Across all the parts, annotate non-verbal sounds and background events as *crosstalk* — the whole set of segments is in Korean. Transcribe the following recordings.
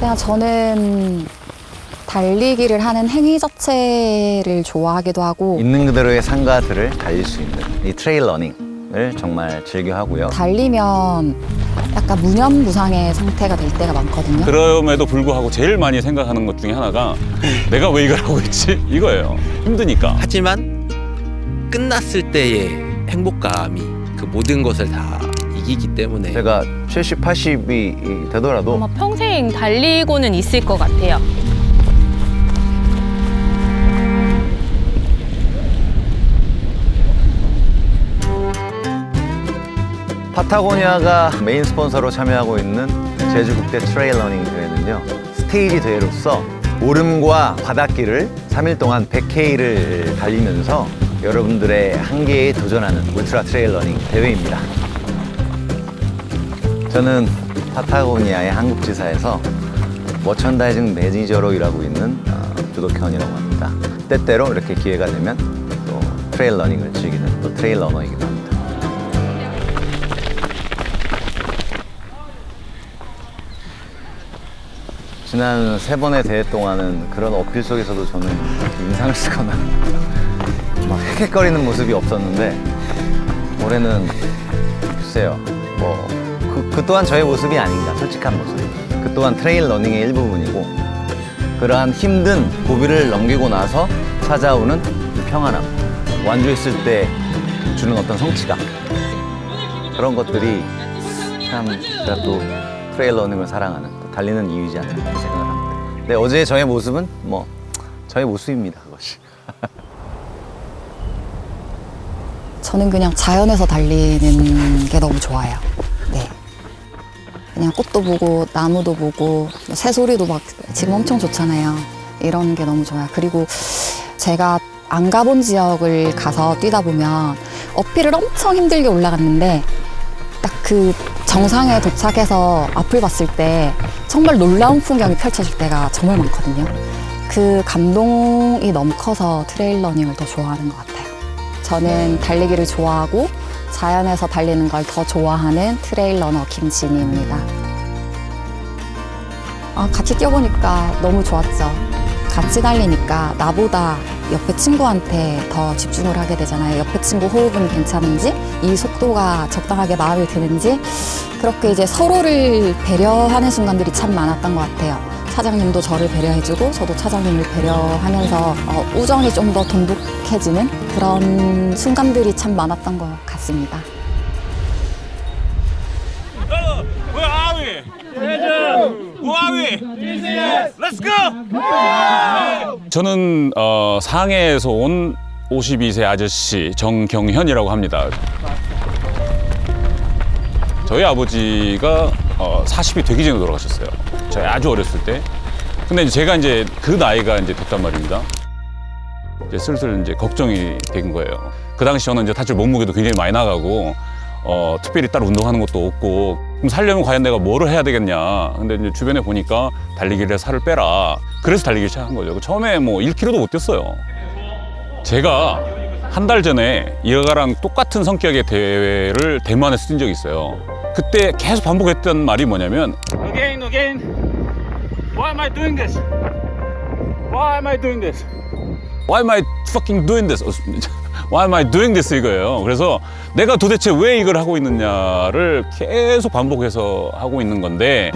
그냥 저는 달리기를 하는 행위 자체를 좋아하기도 하고 있는 그대로의 상가들을 달릴 수 있는 이 트레일 러닝을 정말 즐겨 하고요. 달리면 약간 무념무상의 상태가 될 때가 많거든요. 그럼에도 불구하고 제일 많이 생각하는 것 중에 하나가 내가 왜 이걸 하고 있지? 이거예요. 힘드니까. 하지만 끝났을 때의 행복감이 그 모든 것을 다 이기기 때문에 제가 70, 80이 되더라도 아마 평생 달리고는 있을 것 같아요. 파타고니아가 메인 스폰서로 참여하고 있는 제주 국대 트레일 러닝 대회는요. 스테이지 대회로서 오름과 바닷길을 3일 동안 100K를 달리면서 여러분들의 한계에 도전하는 울트라 트레일 러닝 대회입니다. 저는 파타고니아의 한국지사에서 머천다이징 매니저로 일하고 있는 어, 주덕현이라고 합니다. 때때로 이렇게 기회가 되면 또 트레일 러닝을 즐기는 또 트레일 러너이기도 합니다. 지난 세 번의 대회 동안은 그런 어필 속에서도 저는 인상을 쓰거나 막 헥헥거리는 모습이 없었는데 올해는 글쎄요 뭐 그, 그 또한 저의 모습이 아닌가 솔직한 모습 그 또한 트레일 러닝의 일부분이고 그러한 힘든 고비를 넘기고 나서 찾아오는 그 평안함 완주했을 때 주는 어떤 성취감 그런 것들이 참 제가 또 트레일 러닝을 사랑하는 또 달리는 이유이지 그렇게 생각을 합니다. 근데 어제 저의 모습은 뭐 저의 모습입니다 그것이. 저는 그냥 자연에서 달리는 게 너무 좋아요. 네. 그냥 꽃도 보고 나무도 보고 새소리도 막 지금 엄청 좋잖아요. 이런 게 너무 좋아요. 그리고 제가 안 가본 지역을 가서 뛰다 보면 어필을 엄청 힘들게 올라갔는데 딱 그 정상에 도착해서 앞을 봤을 때 정말 놀라운 풍경이 펼쳐질 때가 정말 많거든요. 그 감동이 너무 커서 트레일 러닝을 더 좋아하는 것 같아요. 저는 달리기를 좋아하고 자연에서 달리는 걸 더 좋아하는 트레일 러너 김진희입니다. 아, 같이 뛰어보니까 너무 좋았죠. 같이 달리니까 나보다 옆에 친구한테 더 집중을 하게 되잖아요. 옆에 친구 호흡은 괜찮은지, 이 속도가 적당하게 마음에 드는지, 그렇게 이제 서로를 배려하는 순간들이 참 많았던 것 같아요. 차장님도 저를 배려해주고, 저도 차장님을 배려하면서 어, 우정이 좀 더 돈독해지는 그런 순간들이 참 많았던 것 같습니다. 저는 어, 상해에서 온 52세 아저씨 정경현이라고 합니다. 저희 아버지가 어, 40이 되기 전에 돌아가셨어요. 저희 아주 어렸을 때. 근데 이제 제가 이제 그 나이가 이제 됐단 말입니다. 이제 슬슬 이제 걱정이 된 거예요. 그 당시 저는 이제 사실 몸무게도 굉장히 많이 나가고 어, 특별히 따로 운동하는 것도 없고 그럼 살려면 과연 내가 뭐를 해야 되겠냐. 근데 이제 주변에 보니까 달리기를 해서 살을 빼라. 그래서 달리기를 시작한 거죠. 처음에 뭐 1kg도 못 뛰었어요. 제가 한 달 전에 이가랑 똑같은 성격의 대회를 대만에서 뛴 적이 있어요. 그때 계속 반복했던 말이 뭐냐면 Again, again. Why am I doing this? Why am I doing this? Why am I fucking doing this? *laughs* Why am I doing this 이거예요. 그래서 내가 도대체 왜 이걸 하고 있느냐를 계속 반복해서 하고 있는 건데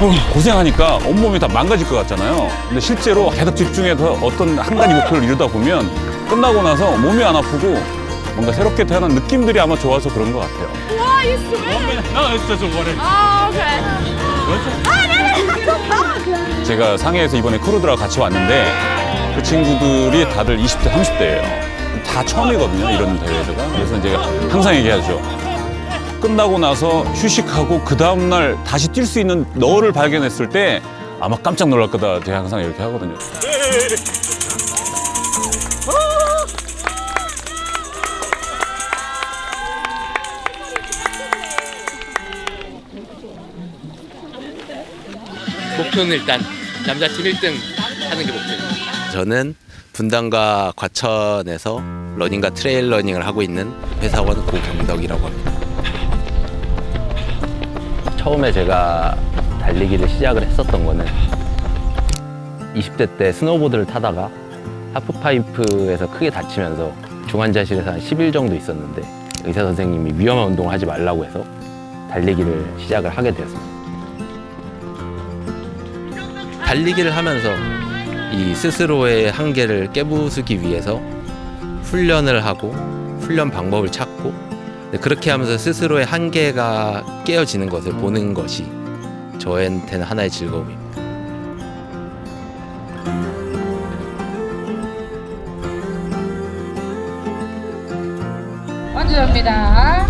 어, 고생하니까 온몸이 다 망가질 것 같잖아요. 근데 실제로 계속 집중해서 어떤 한 가지 목표를 이루다 보면 끝나고 나서 몸이 안 아프고 뭔가 새롭게 태어난 느낌들이 아마 좋아서 그런 것 같아요. 와, 이 스웨. 나 진짜 좀 뭐래. 아, 오케이. *laughs* 제가 상해에서 이번에 크루들하고 같이 왔는데 그 친구들이 다들 20대, 30대예요. 다 처음이거든요, 이런 대회가. 그래서 이제 항상 얘기하죠. 끝나고 나서 휴식하고 그 다음날 다시 뛸 수 있는 너를 발견했을 때 아마 깜짝 놀랄 거다. 제가 항상 이렇게 하거든요. *laughs* 목표는 일단 남자팀 1등 하는 게 목표입니다. 저는 분당과 과천에서 러닝과 트레일 러닝을 하고 있는 회사원 고경덕이라고 합니다. 처음에 제가 달리기를 시작을 했었던 거는 20대 때 스노보드를 타다가 하프파이프에서 크게 다치면서 중환자실에서 한 10일 정도 있었는데 의사 선생님이 위험한 운동을 하지 말라고 해서 달리기를 시작을 하게 되었습니다. 달리기를 하면서 이 스스로의 한계를 깨부수기 위해서 훈련을 하고 훈련 방법을 찾고 근데 그렇게 하면서 스스로의 한계가 깨어지는 것을 보는 것이 저한테는 하나의 즐거움입니다. 완주입니다.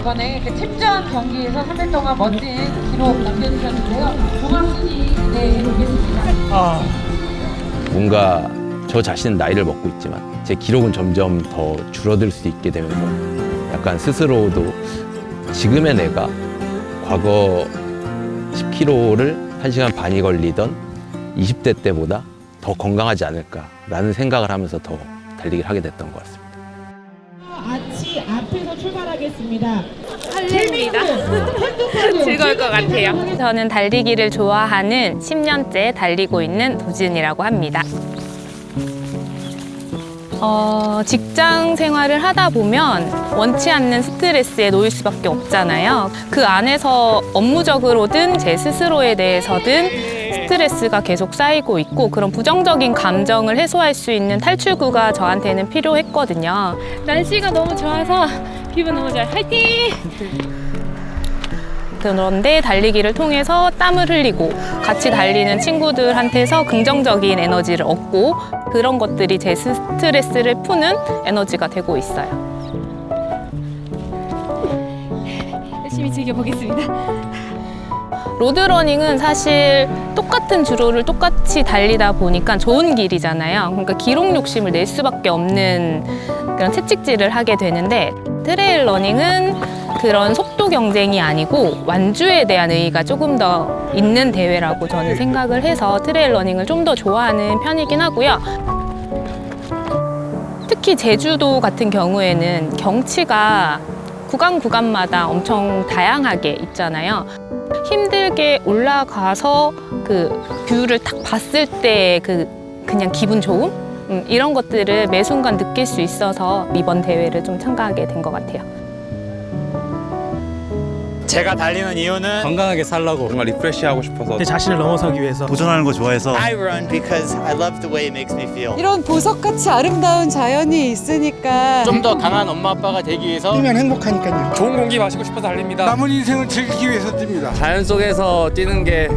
이번에 그 팀전 경기에서 3일 동안 멋진 기록 남겨주셨는데요. 종합순위 기대해 보겠습니다. 뭔가 저 자신은 나이를 먹고 있지만 제 기록은 점점 더 줄어들 수 있게 되면서 약간 스스로도 지금의 내가 과거 10km를 1시간 반이 걸리던 20대 때보다 더 건강하지 않을까라는 생각을 하면서 더 달리기를 하게 됐던 것 같습니다. 하겠습니다. 설렙니다. 즐거울 것 같아요. 저는 달리기를 좋아하는 10년째 달리고 있는 도진이라고 합니다. 어, 직장 생활을 하다 보면 원치 않는 스트레스에 놓일 수밖에 없잖아요. 그 안에서 업무적으로든 제 스스로에 대해서든 스트레스가 계속 쌓이고 있고 그런 부정적인 감정을 해소할 수 있는 탈출구가 저한테는 필요했거든요. 날씨가 너무 좋아서 기분 너무 좋아요. 화이팅! 그런데 달리기를 통해서 땀을 흘리고 같이 달리는 친구들한테서 긍정적인 에너지를 얻고 그런 것들이 제 스트레스를 푸는 에너지가 되고 있어요. 열심히 즐겨보겠습니다. 로드러닝은 사실 똑같은 주로를 똑같이 달리다 보니까 좋은 길이잖아요. 그러니까 기록 욕심을 낼 수밖에 없는 그런 채찍질을 하게 되는데 트레일 러닝은 그런 속도 경쟁이 아니고 완주에 대한 의의가 조금 더 있는 대회라고 저는 생각을 해서 트레일 러닝을 좀 더 좋아하는 편이긴 하고요. 특히 제주도 같은 경우에는 경치가 구간 구간마다 엄청 다양하게 있잖아요. 힘들게 올라가서 그 뷰를 딱 봤을 때 그 그냥 기분 좋음 음, 이런 것들을 매 순간 느낄 수 있어서 이번 대회를 좀 참가하게 된 것 같아요. 제가 달리는 이유는 건강하게 살라고 정말 리프레시하고 싶어서 내 자신을 넘어서기 위해서 도전하는 거 좋아해서 I run because I love the way it makes me feel. 이런 보석같이 아름다운 자연이 있으니까 좀 더 강한 엄마 아빠가 되기 위해서 뛰면 행복하니까요. 좋은 공기 마시고 싶어서 달립니다. 남은 인생을 즐기기 위해서 뜁니다. 자연 속에서 뛰는 게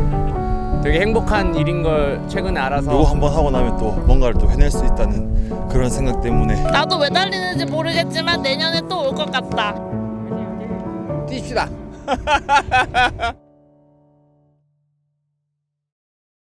되게 행복한 일인 걸 최근에 알아서 이거 한번 하고 나면 또 뭔가를 또 해낼 수 있다는 그런 생각 때문에 나도 왜 달리는지 모르겠지만 내년에 또 올 것 같다. 뜁시다. *laughs*